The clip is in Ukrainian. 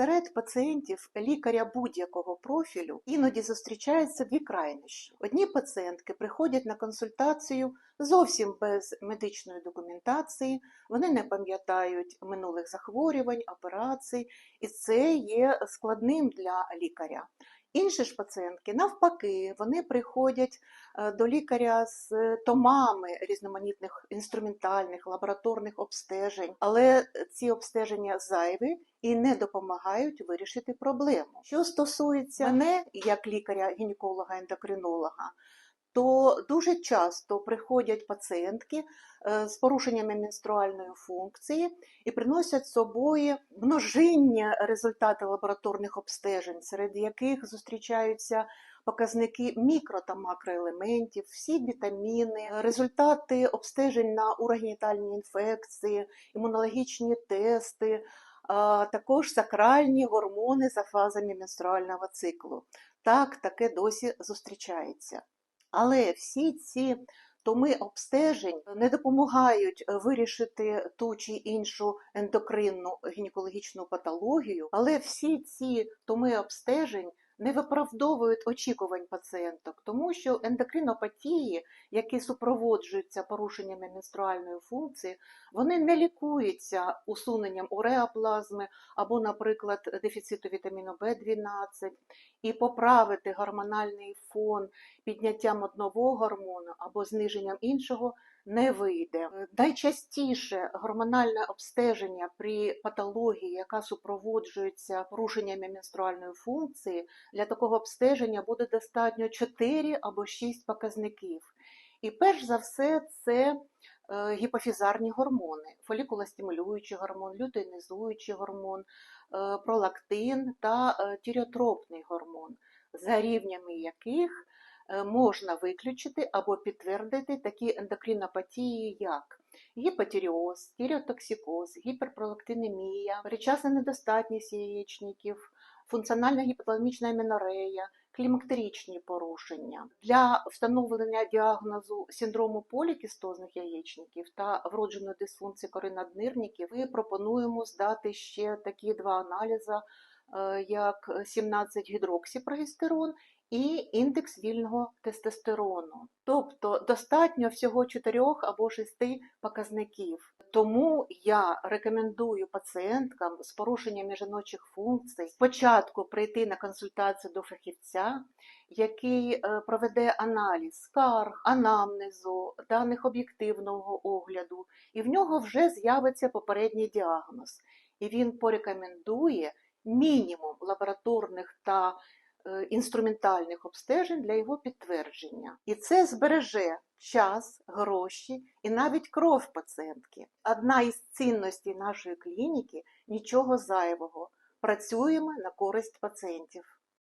Серед пацієнтів лікаря будь-якого профілю іноді зустрічаються дві крайнощі. Одні пацієнтки приходять на консультацію зовсім без медичної документації, вони не пам'ятають минулих захворювань, операцій, і це є складним для лікаря. Інші ж пацієнтки, навпаки, вони приходять е, до лікаря з томами різноманітних інструментальних лабораторних обстежень, але ці обстеження зайві і не допомагають вирішити проблему. Що стосується мене як лікаря-гінеколога-ендокринолога, то дуже часто приходять пацієнтки е, з порушеннями менструальної функції і приносять з собою множиння результатів лабораторних обстежень, серед яких зустрічаються показники мікро та макроелементів, всі вітаміни, результати обстежень на урогенітальні інфекції, імунологічні тести, а також сакральні гормони за фазами менструального циклу. Так, таке досі зустрічається. Але всі ці томи обстежень не допомагають вирішити ту чи іншу ендокринну гінекологічну патологію, але всі ці томи обстежень не виправдовують очікувань пацієнток, тому що ендокринопатії, які супроводжуються порушеннями менструальної функції, вони не лікуються усуненням уреаплазми або, наприклад, дефіциту вітаміну В12, і поправити гормональний фон підняттям одного гормону або зниженням іншого не вийде. Найчастіше гормональне обстеження при патології, яка супроводжується порушеннями менструальної функції, для такого обстеження буде достатньо 4 або 6 показників. І перш за все, це е, гіпофізарні гормони, фолікулостимулюючий гормон, лютеїнізуючий гормон, е, пролактин та е, тіріотропний гормон, за рівнями яких можна виключити або підтвердити такі ендокринопатії, як гіпотіріоз, тіріотоксикоз, гіперпролактинемія, перечасна недостатність яєчників, функціональна гіпоталамічна аменорея, клімактеричні порушення. Для встановлення діагнозу синдрому полікістозних яєчників та вродженої дисфункції кори наднирників ми пропонуємо здати ще такі два аналізи, е, як 17 гідроксіпрогестерон і індекс вільного тестостерону. Тобто достатньо всього 4 або 6 показників. Тому я рекомендую пацієнткам з порушеннями жіночих функцій спочатку прийти на консультацію до фахівця, який е, проведе аналіз скарг, анамнезу, даних об'єктивного огляду, і в нього вже з'явиться попередній діагноз. І він порекомендує мінімум лабораторних та інструментальних обстежень для його підтвердження. І це збереже час, гроші і навіть кров пацієнтки. Одна із цінностей нашої клініки нічого зайвого. Працюємо на користь пацієнтів.